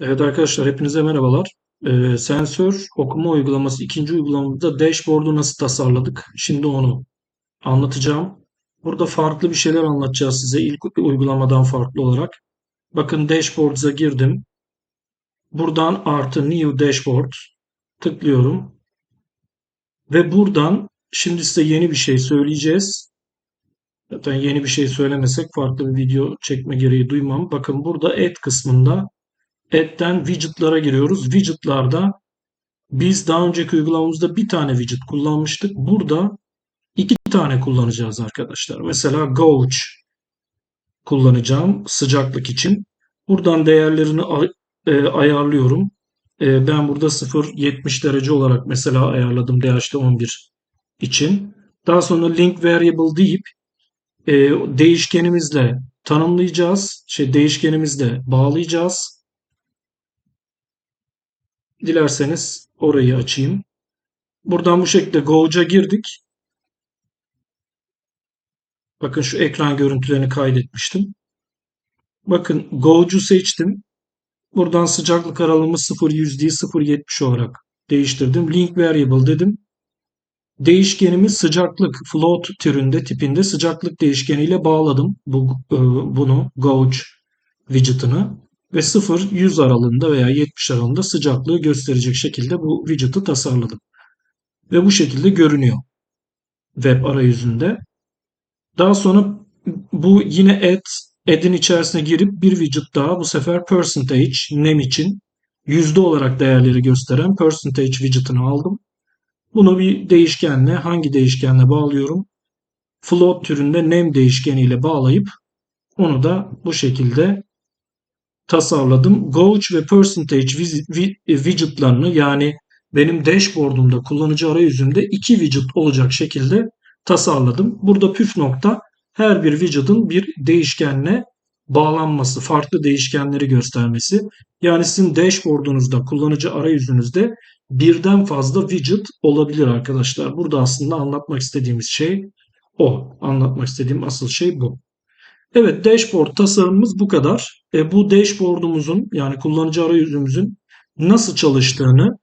Evet arkadaşlar hepinize merhabalar. Ee, sensör okuma uygulaması ikinci uygulamamızda dashboard'u nasıl tasarladık? Şimdi onu anlatacağım. Burada farklı bir şeyler anlatacağız size ilk uygulamadan farklı olarak. Bakın dashboard'a girdim. Buradan artı new dashboard tıklıyorum. Ve buradan şimdi size yeni bir şey söyleyeceğiz. Zaten yeni bir şey söylemesek farklı bir video çekme gereği duymam. Bakın burada add kısmında Add'den widget'lara giriyoruz. Widget'larda biz daha önceki uygulamamızda bir tane widget kullanmıştık. Burada iki tane kullanacağız arkadaşlar. Mesela gauge kullanacağım sıcaklık için. Buradan değerlerini e, ayarlıyorum. E, ben burada 0-70 derece olarak mesela ayarladım DHT11 için. Daha sonra link variable deyip e, değişkenimizle tanımlayacağız. Şey değişkenimizle bağlayacağız. Dilerseniz orayı açayım. Buradan bu şekilde Gauge'a girdik. Bakın şu ekran görüntülerini kaydetmiştim. Bakın Gauge'u seçtim. Buradan sıcaklık aralığımı 0.100 değil 0.70 olarak değiştirdim. Link variable dedim. Değişkenimi sıcaklık float türünde tipinde sıcaklık değişkeniyle bağladım bu, e, bunu Gauge widget'ını ve 0-100 aralığında veya 70 aralığında sıcaklığı gösterecek şekilde bu widget'ı tasarladım. Ve bu şekilde görünüyor web arayüzünde. Daha sonra bu yine add, add'in içerisine girip bir widget daha bu sefer percentage nem için yüzde olarak değerleri gösteren percentage widget'ını aldım. Bunu bir değişkenle hangi değişkenle bağlıyorum? Float türünde nem değişkeniyle bağlayıp onu da bu şekilde tasarladım. Gauge ve Percentage widgetlarını yani benim dashboard'umda kullanıcı arayüzümde iki widget olacak şekilde tasarladım. Burada püf nokta her bir widget'ın bir değişkenle bağlanması, farklı değişkenleri göstermesi. Yani sizin dashboard'unuzda, kullanıcı arayüzünüzde birden fazla widget olabilir arkadaşlar. Burada aslında anlatmak istediğimiz şey o. Anlatmak istediğim asıl şey bu. Evet dashboard tasarımımız bu kadar. E, bu dashboard'umuzun yani kullanıcı arayüzümüzün nasıl çalıştığını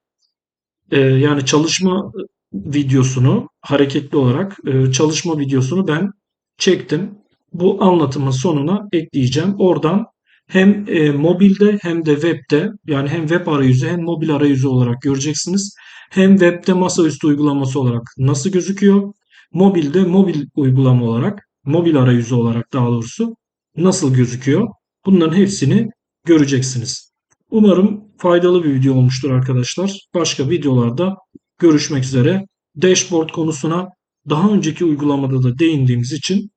e, yani çalışma videosunu hareketli olarak e, çalışma videosunu ben çektim. Bu anlatımın sonuna ekleyeceğim. Oradan hem e, mobilde hem de webde yani hem web arayüzü hem mobil arayüzü olarak göreceksiniz. Hem webde masaüstü uygulaması olarak nasıl gözüküyor? Mobilde mobil uygulama olarak mobil arayüzü olarak daha doğrusu nasıl gözüküyor? Bunların hepsini göreceksiniz. Umarım faydalı bir video olmuştur arkadaşlar. Başka videolarda görüşmek üzere. Dashboard konusuna daha önceki uygulamada da değindiğimiz için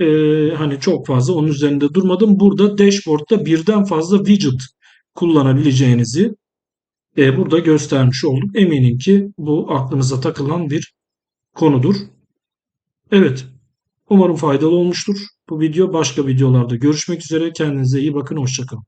e, hani çok fazla onun üzerinde durmadım. Burada dashboard'da birden fazla widget kullanabileceğinizi e, burada göstermiş olduk. Eminim ki bu aklınıza takılan bir konudur. Evet Umarım faydalı olmuştur. Bu video başka videolarda görüşmek üzere. Kendinize iyi bakın. Hoşçakalın.